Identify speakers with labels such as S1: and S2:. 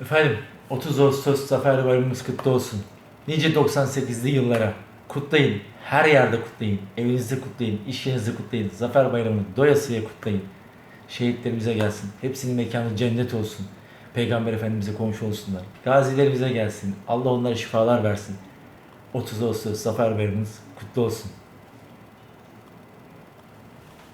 S1: Efendim 30 Ağustos Zafer Bayramımız kutlu olsun. Nice 98'li yıllara kutlayın. Her yerde kutlayın. Evinizde kutlayın. iş yerinizde kutlayın. Zafer Bayramı doyasıya kutlayın. Şehitlerimize gelsin. Hepsinin mekanı cennet olsun. Peygamber Efendimiz'e komşu olsunlar. Gazilerimize gelsin. Allah onlara şifalar versin. 30 Ağustos Zafer Bayramımız kutlu olsun.